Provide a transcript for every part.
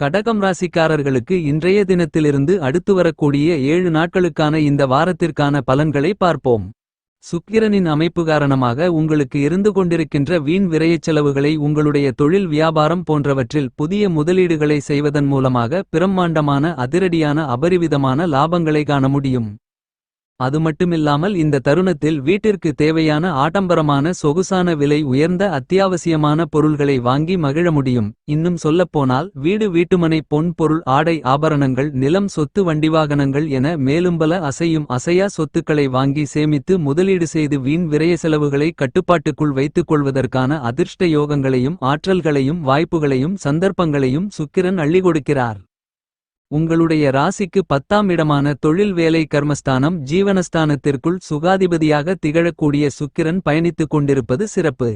கடகம் ராசிக்காரர்களுக்கு இன்றைய தினத்திலிருந்து அடுத்து வரக்கூடிய ஏழு நாட்களுக்கான இந்த வாரத்திற்கான பலன்களை பார்ப்போம். சுக்கிரனின் அமைப்பு காரணமாக உங்களுக்கு இருந்து கொண்டிருக்கின்ற வீண் விரையச் செலவுகளை உங்களுடைய தொழில் வியாபாரம் போன்றவற்றில் புதிய முதலீடுகளை செய்வதன் மூலமாக பிரம்மாண்டமான அதிரடியான அபரிவிதமான லாபங்களை காண முடியும். அது மட்டுமில்லாமல் இந்த தருணத்தில் வீட்டிற்கு தேவையான ஆடம்பரமான சொகுசான விலை உயர்ந்த அத்தியாவசியமான பொருள்களை வாங்கி மகிழ முடியும். இன்னும் சொல்லப்போனால் வீடு வீட்டுமனை பொன் பொருள் ஆடை ஆபரணங்கள் நிலம் சொத்து வண்டிவாகனங்கள் என மேலும்பல அசையும் அசையா சொத்துக்களை வாங்கி சேமித்து முதலீடு செய்து வீண் விரய செலவுகளை கட்டுப்பாட்டுக்குள் வைத்துக் கொள்வதற்கான அதிர்ஷ்ட யோகங்களையும் ஆற்றல்களையும் வாய்ப்புகளையும் சந்தர்ப்பங்களையும் சுக்கிரன் அள்ளி கொடுக்கிறார். உங்களுடைய ராசிக்கு பத்தாம் இடமான தொழில் வேலை கர்மஸ்தானம் ஜீவனஸ்தானத்திற்குள் சுகாதிபதியாக திகழக்கூடிய சுக்கிரன் பயணித்துக் கொண்டிருப்பது சிறப்பு.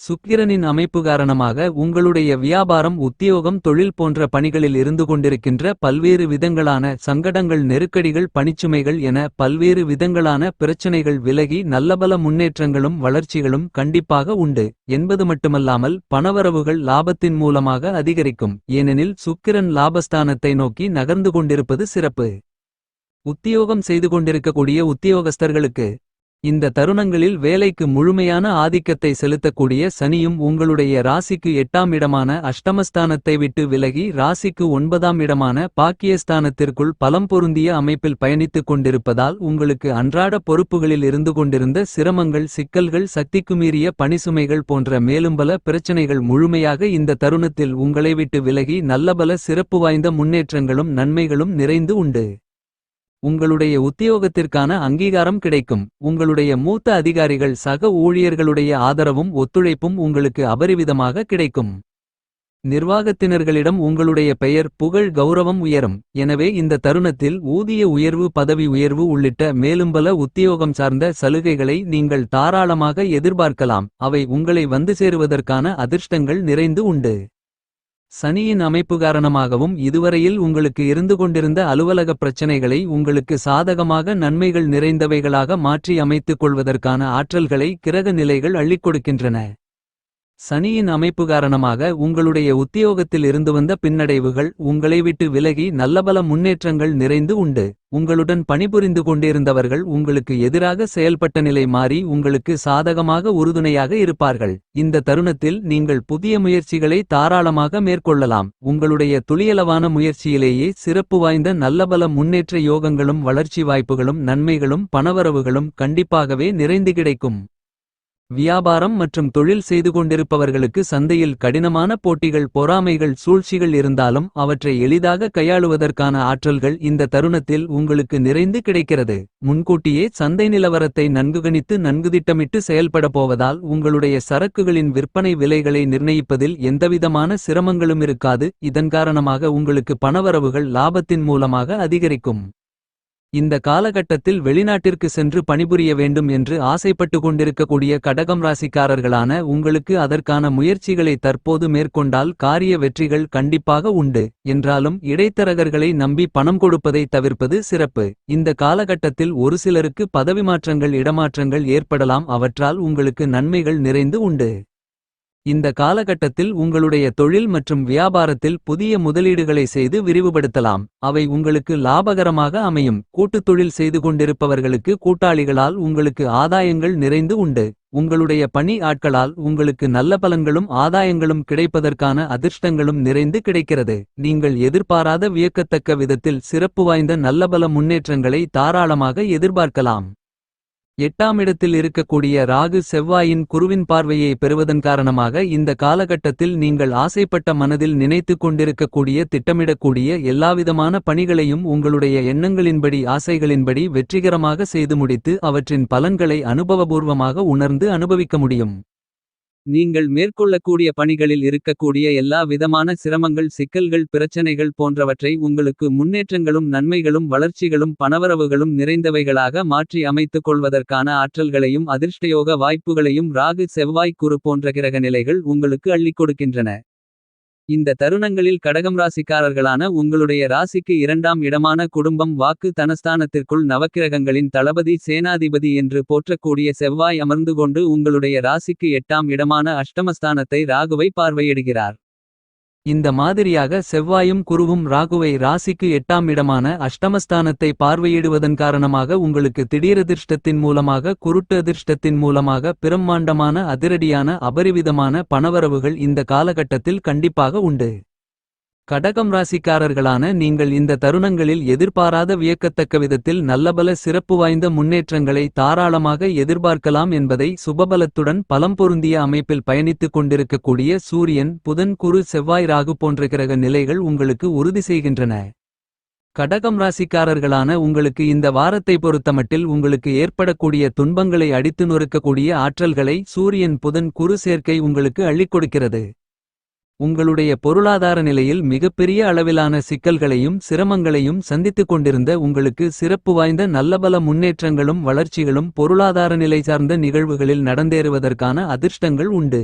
சுக்கிரனின் அமைப்பு காரணமாக உங்களுடைய வியாபாரம் உத்தியோகம் தொழில் போன்ற பணிகளில் இருந்து கொண்டிருக்கின்ற பல்வேறு விதங்களான சங்கடங்கள் நெருக்கடிகள் பணிச்சுமைகள் என பல்வேறு விதங்களான பிரச்சனைகள் விலகி நல்லபல முன்னேற்றங்களும் வளர்ச்சிகளும் கண்டிப்பாக உண்டு என்பது மட்டுமல்லாமல் பணவரவுகள் லாபத்தின் மூலமாக அதிகரிக்கும் ஏனெனில் சுக்கிரன் லாபஸ்தானத்தை நோக்கி நகர்ந்து கொண்டிருப்பது சிறப்பு. உத்தியோகம் செய்து கொண்டிருக்கக்கூடிய உத்தியோகஸ்தர்களுக்கு இந்த தருணங்களில் வேலைக்கு முழுமையான ஆதிக்கத்தை செலுத்தக்கூடிய சனியும் உங்களுடைய ராசிக்கு எட்டாம் இடமான அஷ்டமஸ்தானத்தை விட்டு விலகி ராசிக்கு ஒன்பதாம் இடமான பாக்கியஸ்தானத்திற்குள் பலம் பொருந்திய அமைப்பில் பயணித்துக் கொண்டிருப்பதால் உங்களுக்கு அன்றாட பொறுப்புகளில் இருந்து கொண்டிருந்த சிரமங்கள் சிக்கல்கள் சக்திக்குமீறிய பணிசுமைகள் போன்ற மேலும் பல பிரச்சனைகள் முழுமையாக இந்த தருணத்தில் உங்களை விட்டு விலகி நல்லபல சிறப்பு வாய்ந்த முன்னேற்றங்களும் நன்மைகளும் நிறைந்து உண்டு. உங்களுடைய உத்தியோகத்திற்கான அங்கீகாரம் கிடைக்கும். உங்களுடைய மூத்த அதிகாரிகள் சக ஊழியர்களுடைய ஆதரவும் ஒத்துழைப்பும் உங்களுக்கு அபரிவிதமாக கிடைக்கும். நிர்வாகத்தினர்களிடம் உங்களுடைய பெயர் புகழ் கௌரவம் உயரும். எனவே இந்த தருணத்தில் ஊதிய உயர்வு பதவி உயர்வு உள்ளிட்ட மேலும்பல உத்தியோகம் சார்ந்த சலுகைகளை நீங்கள் தாராளமாக எதிர்பார்க்கலாம். அவை உங்களை வந்து சேருவதற்கான அதிர்ஷ்டங்கள் நிறைந்து உண்டு. சனியின் அமைப்பு காரணமாகவும் இதுவரையில் உங்களுக்கு இருந்து கொண்டிருந்த அலுவலகப் பிரச்சனைகளை உங்களுக்கு சாதகமாக நன்மைகள் நிறைந்தவைகளாக மாற்றி அமைத்துக் கொள்வதற்கான ஆற்றல்களை கிரக நிலைகள் அள்ளிக் கொடுக்கின்றன. சனியின் அமைப்பு காரணமாக உங்களுடைய உத்தியோகத்தில் இருந்து வந்த பின்னடைவுகள் உங்களை விட்டு விலகி நல்லபல முன்னேற்றங்கள் நிறைந்து உண்டு. உங்களுடன் பணிபுரிந்து கொண்டிருந்தவர்கள் உங்களுக்கு எதிராக செயல்பட்ட நிலை மாறி உங்களுக்கு சாதகமாக உறுதுணையாக இருப்பார்கள். இந்த தருணத்தில் நீங்கள் புதிய முயற்சிகளை தாராளமாக மேற்கொள்ளலாம். உங்களுடைய துளியளவான முயற்சியிலேயே சிறப்பு வாய்ந்த நல்லபல முன்னேற்ற யோகங்களும் வளர்ச்சி வாய்ப்புகளும் நன்மைகளும் பணவரவுகளும் கண்டிப்பாகவே நிறைந்து கிடைக்கும். வியாபாரம் மற்றும் தொழில் செய்து கொண்டிருப்பவர்களுக்கு சந்தையில் கடினமான போட்டிகள் பொறாமைகள் சூழ்ச்சிகள் இருந்தாலும் அவற்றை எளிதாக கையாளுவதற்கான ஆற்றல்கள் இந்த தருணத்தில் உங்களுக்கு நிறைந்து கிடைக்கிறது. முன்கூட்டியே சந்தை நிலவரத்தை நன்கு கணித்து நன்கு திட்டமிட்டு செயல்பட போவதால் உங்களுடைய சரக்குகளின் விற்பனை விலைகளை நிர்ணயிப்பதில் எந்தவிதமான சிரமங்களும் இருக்காது. இதன் காரணமாக உங்களுக்கு பணவரவுகள் லாபத்தின் மூலமாக அதிகரிக்கும். இந்த காலகட்டத்தில் வெளிநாட்டிற்கு சென்று பணிபுரிய வேண்டும் என்று ஆசைப்பட்டு கொண்டிருக்கக்கூடிய கடகம் ராசிக்காரர்களான உங்களுக்கு அதற்கான முயற்சிகளை தற்போது மேற்கொண்டால் காரிய வெற்றிகள் கண்டிப்பாக உண்டு. என்றாலும் இடைத்தரகர்களை நம்பி பணம் கொடுப்பதை தவிர்ப்பது சிறப்பு. இந்த காலகட்டத்தில் ஒரு சிலருக்கு பதவி மாற்றங்கள் இடமாற்றங்கள் ஏற்படலாம் அவற்றால் உங்களுக்கு நன்மைகள் நிறைந்து உண்டு. இந்த காலகட்டத்தில் உங்களுடைய தொழில் மற்றும் வியாபாரத்தில் புதிய முதலீடுகளை செய்து விரிவுபடுத்தலாம். அவை உங்களுக்கு லாபகரமாக அமையும். கூட்டுத் தொழில் செய்து கொண்டிருப்பவர்களுக்கு கூட்டாளிகளால் உங்களுக்கு ஆதாயங்கள் நிறைந்து உண்டு. உங்களுடைய பணி ஆட்களால் உங்களுக்கு நல்ல பலன்களும் ஆதாயங்களும் கிடைப்பதற்கான அதிர்ஷ்டங்களும் நிறைந்து கிடைக்கிறது. நீங்கள் எதிர்பாராத வியக்கத்தக்க விதத்தில் சிறப்பு வாய்ந்த நல்லபல முன்னேற்றங்களை தாராளமாக எதிர்பார்க்கலாம். எட்டாம் இடத்தில் இருக்கக்கூடிய ராகு செவ்வாயின் குருவின் பார்வையை பெறுவதன் காரணமாக இந்த காலகட்டத்தில் நீங்கள் ஆசைப்பட்ட மனதில் நினைத்துக் கொண்டிருக்கக்கூடிய திட்டமிடக்கூடிய எல்லாவிதமான பணிகளையும் உங்களுடைய எண்ணங்களின்படி ஆசைகளின்படி வெற்றிகரமாக செய்து முடித்து அவற்றின் பலன்களை அனுபவபூர்வமாக உணர்ந்து அனுபவிக்க முடியும். நீங்கள் மேற்கொள்ளக்கூடிய பணிகளில் இருக்கக்கூடிய எல்லா விதமான சிரமங்கள் சிக்கல்கள் பிரச்சனைகள் போன்றவற்றை உங்களுக்கு முன்னேற்றங்களும் நன்மைகளும் வளர்ச்சிகளும் பணவரவுகளும் நிறைந்தவைகளாக மாற்றி அமைத்துக் கொள்வதற்கான ஆற்றல்களையும் அதிர்ஷ்டயோக வாய்ப்புகளையும் ராகு செவ்வாய் குறு போன்ற கிரக நிலைகள் உங்களுக்கு அள்ளிக் கொடுக்கின்றன. இந்த தருணங்களில் கடகம் ராசிக்காரர்களான உங்களுடைய ராசிக்கு இரண்டாம் இடமான குடும்பம் வாக்கு தனஸ்தானத்திற்குள் நவக்கிரகங்களின் தளபதி சேனாதிபதி என்று போற்றக்கூடிய செவ்வாய் அமர்ந்து கொண்டு உங்களுடைய ராசிக்கு எட்டாம் இடமான அஷ்டமஸ்தானத்தை ராகுவை பார்வையிடுகிறார். இந்த மாதிரியாக செவ்வாயும் குருவும் ராகுவை ராசிக்கு எட்டாம் இடமான அஷ்டமஸ்தானத்தை பார்வையிடுவதன் காரணமாக உங்களுக்கு திடீரதிர்ஷ்டத்தின் மூலமாக குருட்டு அதிர்ஷ்டத்தின் மூலமாக பிரம்மாண்டமான அதிரடியான அபரிவிதமான பணவரவுகள் இந்த காலகட்டத்தில் கண்டிப்பாக உண்டு. கடகம் ராசிக்காரர்களான நீங்கள் இந்த தருணங்களில் எதிர்பாராத வியக்கத்தக்க விதத்தில் நல்லபல சிறப்பு வாய்ந்த முன்னேற்றங்களை தாராளமாக எதிர்பார்க்கலாம் என்பதை சுபபலத்துடன் பலம் பொருந்திய அமைப்பில் பயணித்துக் கொண்டிருக்கக்கூடிய சூரியன் புதன் குரு செவ்வாய் ராகு போன்ற கிரக நிலைகள் உங்களுக்கு உறுதி செய்கின்றன. கடகம் ராசிக்காரர்களான உங்களுக்கு இந்த வாரத்தை பொறுத்தமட்டில் உங்களுக்கு ஏற்படக்கூடிய துன்பங்களை அடித்து நொறுக்கக்கூடிய ஆற்றல்களை சூரியன் புதன் குரு சேர்க்கை உங்களுக்கு அள்ளிக் கொடுக்கிறது. உங்களுடைய பொருளாதார நிலையில் மிகப்பெரிய அளவிலான சிக்கல்களையும் சிரமங்களையும் சந்தித்துக் கொண்டிருந்த உங்களுக்கு சிறப்பு வாய்ந்த நல்லபல முன்னேற்றங்களும் வளர்ச்சிகளும் பொருளாதார நிலை சார்ந்த நிகழ்வுகளில் நடந்தேறுவதற்கான அதிர்ஷ்டங்கள் உண்டு.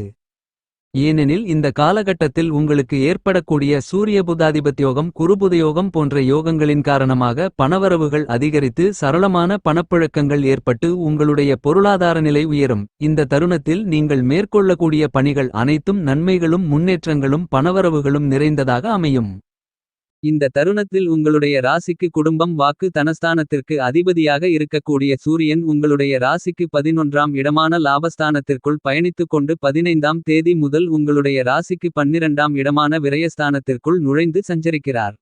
ஏனெனில் இந்த காலகட்டத்தில் உங்களுக்கு ஏற்படக்கூடிய சூரிய புதாதிபத்யோகம் குருபுதயோகம் போன்ற யோகங்களின் காரணமாக பணவரவுகள் அதிகரித்து சரளமான பணப்புழக்கங்கள் ஏற்பட்டு உங்களுடைய பொருளாதார நிலை உயரும். இந்த தருணத்தில் நீங்கள் மேற்கொள்ளக்கூடிய பணிகள் அனைத்தும் நன்மைகளும் முன்னேற்றங்களும் பணவரவுகளும் நிறைந்ததாக அமையும். இந்த தருணத்தில் உங்களுடைய ராசிக்கு குடும்பம் வாக்கு தனஸ்தானத்திற்கு அதிபதியாக இருக்கக்கூடிய சூரியன் உங்களுடைய ராசிக்கு பதினொன்றாம் இடமான லாபஸ்தானத்திற்குள் பயணித்துக் கொண்டு பதினைந்தாம் தேதி முதல் உங்களுடைய ராசிக்கு பன்னிரண்டாம் இடமான விரயஸ்தானத்திற்குள் நுழைந்து சஞ்சரிக்கிறார்.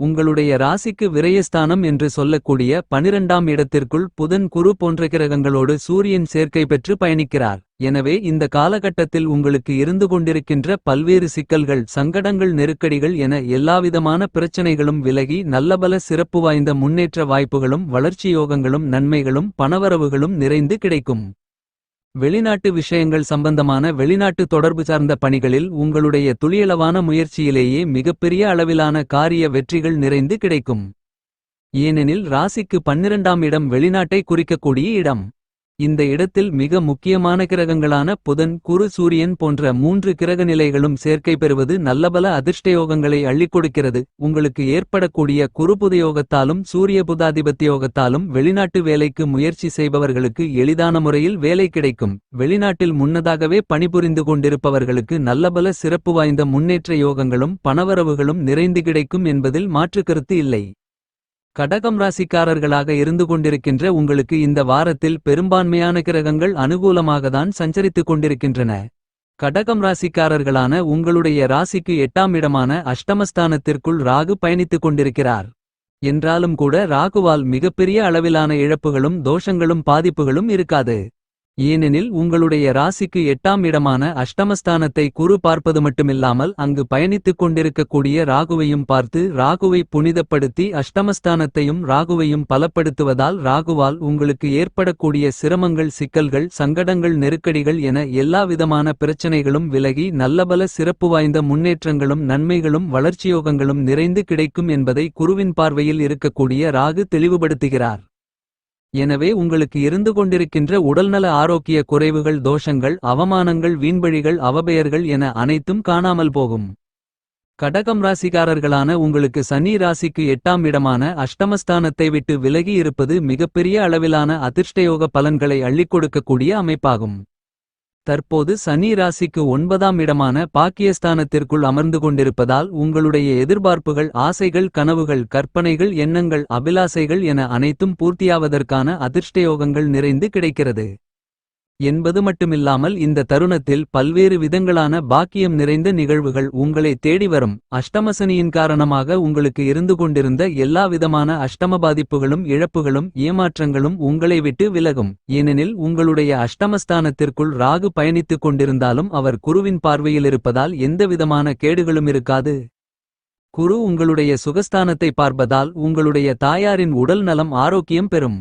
உங்களுடைய ராசிக்கு விரயஸ்தானம் என்று சொல்லக்கூடிய பனிரெண்டாம் இடத்திற்குள் புதன் குரு போன்ற கிரகங்களோடு சூரியன் சேர்க்கை பெற்று பயணிக்கிறார். எனவே இந்த காலகட்டத்தில் உங்களுக்கு இருந்து கொண்டிருக்கின்ற பல்வேறு சிக்கல்கள் சங்கடங்கள் நெருக்கடிகள் என எல்லாவிதமான பிரச்சனைகளும் விலகி நல்லபல சிறப்பு வாய்ந்த முன்னேற்ற வாய்ப்புகளும் வளர்ச்சி யோகங்களும் நன்மைகளும் பணவரவுகளும் நிறைந்து கிடைக்கும். வெளிநாட்டு விஷயங்கள் சம்பந்தமான வெளிநாட்டு தொடர்பு சார்ந்த பணிகளில் உங்களுடைய துளியளவான முயற்சியிலேயே மிகப்பெரிய அளவிலான காரிய வெற்றிகள் நிறைந்து கிடைக்கும். ஏனெனில் ராசிக்கு பன்னிரண்டாம் இடம் வெளிநாட்டை குறிக்கக்கூடிய இடம். இந்த இடத்தில் மிக முக்கியமான கிரகங்களான புதன் குரு சூரியன் போன்ற மூன்று கிரக நிலைகளும் சேர்க்கை பெறுவது நல்லபல அதிர்ஷ்டயோகங்களை அள்ளிக் கொடுக்கிறது. உங்களுக்கு ஏற்படக்கூடிய குருபுதயோகத்தாலும் சூரிய புதாதிபத்தியோகத்தாலும் வெளிநாட்டு வேலைக்கு முயற்சி செய்பவர்களுக்கு எளிதான முறையில் வேலை கிடைக்கும். வெளிநாட்டில் முன்னதாகவே பணிபுரிந்து கொண்டிருப்பவர்களுக்கு நல்லபல சிறப்பு வாய்ந்த முன்னேற்ற யோகங்களும் பணவரவுகளும் நிறைந்து கிடைக்கும் என்பதில் மாற்று கருத்து இல்லை. கடகம் ராசிக்காரர்களாக இருந்து கொண்டிருக்கின்ற உங்களுக்கு இந்த வாரத்தில் பெரும்பான்மையான கிரகங்கள் அனுகூலமாகத்தான் சஞ்சரித்துக் கொண்டிருக்கின்றன. கடகம் ராசிக்காரர்களான உங்களுடைய ராசிக்கு எட்டாம் இடமான அஷ்டமஸ்தானத்திற்குள் ராகு பயணித்துக் கொண்டிருக்கிறார். என்றாலும் கூட ராகுவால் மிகப்பெரிய அளவிலான இழப்புகளும் தோஷங்களும் பாதிப்புகளும் இருக்காது. ஏனெனில் உங்களுடைய ராசிக்கு எட்டாம் இடமான அஷ்டமஸ்தானத்தை குரு பார்ப்பது மட்டுமில்லாமல் அங்கு பயணித்துக் கொண்டிருக்கக்கூடிய ராகுவையும் பார்த்து ராகுவை புனிதப்படுத்தி அஷ்டமஸ்தானத்தையும் ராகுவையும் பலப்படுத்துவதால் ராகுவால் உங்களுக்கு ஏற்படக்கூடிய சிரமங்கள் சிக்கல்கள் சங்கடங்கள் நெருக்கடிகள் என எல்லாவிதமான பிரச்சனைகளும் விலகி நல்லபல சிறப்பு வாய்ந்த முன்னேற்றங்களும் நன்மைகளும் வளர்ச்சியோகங்களும் நிறைந்து கிடைக்கும் என்பதை குருவின் பார்வையில் இருக்கக்கூடிய ராகு தெளிவுபடுத்துகிறார். எனவே உங்களுக்கு இருந்து கொண்டிருக்கின்ற உடல்நல ஆரோக்கிய குறைவுகள் தோஷங்கள் அவமானங்கள் வீண்பழிகள் அவபெயர்கள் என அனைத்தும் காணாமல் போகும். கடகம் ராசிக்காரர்களான உங்களுக்கு சனி ராசிக்கு எட்டாம் இடமான அஷ்டமஸ்தானத்தை விட்டு விலகி இருப்பது மிகப்பெரிய அளவிலான அதிர்ஷ்டயோக பலன்களை அள்ளிக் கொடுக்கக்கூடிய அமைப்பாகும். தற்போது சனி ராசிக்கு ஒன்பதாம் இடமான பாக்கியஸ்தானத்திற்குள் அமர்ந்து கொண்டிருப்பதால் உங்களுடைய எதிர்பார்ப்புகள் ஆசைகள் கனவுகள் கற்பனைகள் எண்ணங்கள் அபிலாசைகள் என அனைத்தும் பூர்த்தியாவதற்கான அதிர்ஷ்டயோகங்கள் நிறைந்து கிடைக்கிறது. என்பது மட்டுமில்லாமல் இந்த தருணத்தில் பல்வேறு விதங்களான பாக்கியம் நிறைந்த நிகழ்வுகள் உங்களை தேடி வரும். அஷ்டமசனியின் காரணமாக உங்களுக்கு இருந்து கொண்டிருந்த எல்லா விதமான அஷ்டம பாதிப்புகளும் இழப்புகளும் ஏமாற்றங்களும் உங்களை விட்டு விலகும். ஏனெனில் உங்களுடைய அஷ்டமஸ்தானத்திற்குள் ராகு பயணித்துக் கொண்டிருந்தாலும் அவர் குருவின் பார்வையில் இருப்பதால் எந்தவிதமான கேடுகளும் இருக்காது. குரு உங்களுடைய சுகஸ்தானத்தை பார்ப்பதால் உங்களுடைய தாயாரின் உடல் நலம் ஆரோக்கியம் பெறும்.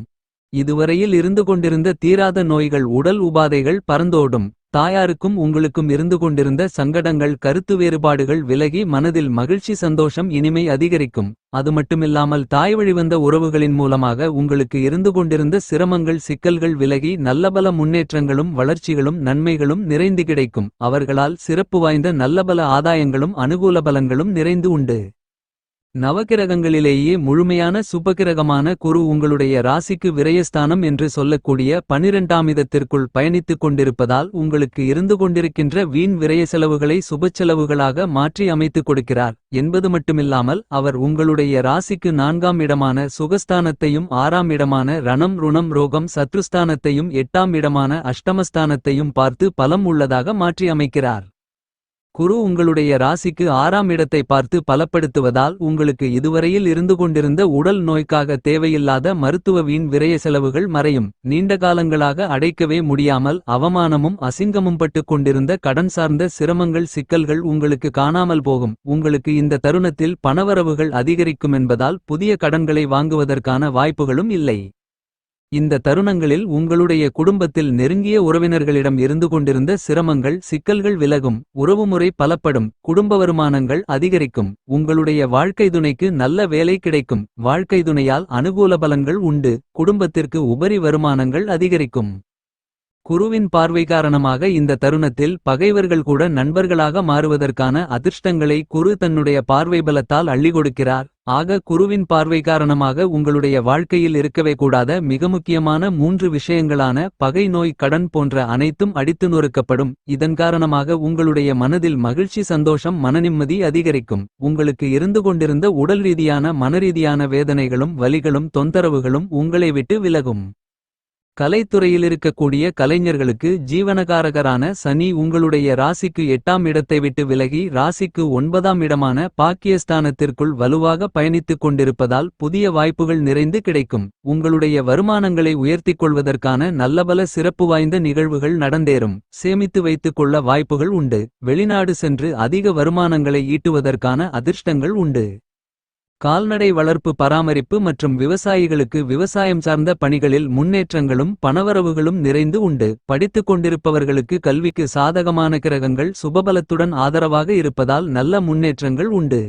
இதுவரையில் இருந்து கொண்டிருந்த தீராத நோய்கள் உடல் உபாதைகள் பறந்தோடும். தாயாருக்கும் உங்களுக்கும் இருந்து கொண்டிருந்த சங்கடங்கள் கருத்து வேறுபாடுகள் விலகி மனதில் மகிழ்ச்சி சந்தோஷம் இனிமை அதிகரிக்கும். அது மட்டுமில்லாமல் தாய் வழிவந்த உறவுகளின் மூலமாக உங்களுக்கு இருந்து கொண்டிருந்த சிரமங்கள் சிக்கல்கள் விலகி நல்லபல முன்னேற்றங்களும் வளர்ச்சிகளும் நன்மைகளும் நிறைந்து கிடைக்கும். அவர்களால் சிறப்பு வாய்ந்த நல்லபல ஆதாயங்களும் அனுகூல பலன்களும் நிறைந்து உண்டு. நவகிரகங்களிலேயே முழுமையான சுபகிரகமான குரு உங்களுடைய ராசிக்கு விரயஸ்தானம் என்று சொல்லக்கூடிய பனிரெண்டாமிதத்திற்குள் பயணித்துக் கொண்டிருப்பதால் உங்களுக்கு இருந்து கொண்டிருக்கின்ற வீண் விரய செலவுகளை சுபச்செலவுகளாக மாற்றி அமைத்துக் கொடுக்கிறார். என்பது மட்டுமில்லாமல் அவர் உங்களுடைய ராசிக்கு நான்காம் இடமான சுகஸ்தானத்தையும் ஆறாம் இடமான ரணம் ருணம் ரோகம் சத்ருஸ்தானத்தையும் எட்டாம் இடமான அஷ்டமஸ்தானத்தையும் பார்த்து பலம் உள்ளதாக மாற்றி அமைக்கிறார். குரு உங்களுடைய ராசிக்கு ஆறாம் இடத்தை பார்த்து பலப்படுத்துவதால் உங்களுக்கு இதுவரையில் இருந்து கொண்டிருந்த உடல் நோய்க்காக தேவையில்லாத மருத்துவ வீண் விரய செலவுகள் மறையும். நீண்ட காலங்களாக அடைக்கவே முடியாமல் அவமானமும் அசிங்கமும் பட்டுக் கொண்டிருந்த கடன் சார்ந்த சிரமங்கள் சிக்கல்கள் உங்களுக்கு காணாமல் போகும். உங்களுக்கு இந்த தருணத்தில் பணவரவுகள் அதிகரிக்கும் என்பதால் புதிய கடன்களை வாங்குவதற்கான வாய்ப்புகளும் இல்லை. இந்த தருணங்களில் உங்களுடைய குடும்பத்தில் நெருங்கிய உறவினர்களிடம் இருந்து கொண்டிருந்த சிரமங்கள் சிக்கல்கள் விலகும் உறவுமுறை பலப்படும் குடும்ப வருமானங்கள் அதிகரிக்கும் உங்களுடைய வாழ்க்கை துணைக்கு நல்ல வேலை கிடைக்கும் வாழ்க்கை துணையால் அனுகூல பலன்கள் உண்டு குடும்பத்திற்கு உபரி வருமானங்கள் அதிகரிக்கும். குருவின் பார்வை காரணமாக இந்த தருணத்தில் பகைவர்கள் கூட நண்பர்களாக மாறுவதற்கான அதிர்ஷ்டங்களை குரு தன்னுடைய பார்வை பலத்தால் அள்ளி கொடுக்கிறார். ஆக குருவின் பார்வை காரணமாக உங்களுடைய வாழ்க்கையில் இருக்கவே கூடாத மிக முக்கியமான மூன்று விஷயங்களான பகை நோய் கடன் போன்ற அனைத்தும் அடித்து நொறுக்கப்படும். இதன் காரணமாக உங்களுடைய மனதில் மகிழ்ச்சி சந்தோஷம் மனநிம்மதி அதிகரிக்கும். உங்களுக்கு இருந்து கொண்டிருந்த உடல் ரீதியான மனரீதியான வேதனைகளும் வலிகளும் தொந்தரவுகளும் உங்களை விட்டு விலகும். கலைத்துறையில் இருக்கக்கூடிய கலைஞர்களுக்கு ஜீவனகாரகரான சனி உங்களுடைய ராசிக்கு எட்டாம் இடத்தை விட்டு விலகி ராசிக்கு ஒன்பதாம் இடமான பாக்கியஸ்தானத்திற்குள் வலுவாக பயணித்துக் கொண்டிருப்பதால் புதிய வாய்ப்புகள் நிறைந்து கிடைக்கும். உங்களுடைய வருமானங்களை உயர்த்திக் கொள்வதற்கான நல்லபல சிறப்பு வாய்ந்த நிகழ்வுகள் நடந்தேறும். சேமித்து வைத்துக் கொள்ள வாய்ப்புகள் உண்டு. வெளிநாடு சென்று அதிக வருமானங்களை ஈட்டுவதற்கான அதிர்ஷ்டங்கள் உண்டு. கால்நடை வளர்ப்பு பராமரிப்பு மற்றும் விவசாயிகளுக்கு விவசாயம் சார்ந்த பணிகளில் முன்னேற்றங்களும் பணவரவுகளும் நிறைந்து உண்டு. படித்துக் கொண்டிருப்பவர்களுக்கு கல்விக்கு சாதகமான கிரகங்கள் சுபபலத்துடன் ஆதரவாக இருப்பதால் நல்ல முன்னேற்றங்கள் உண்டு.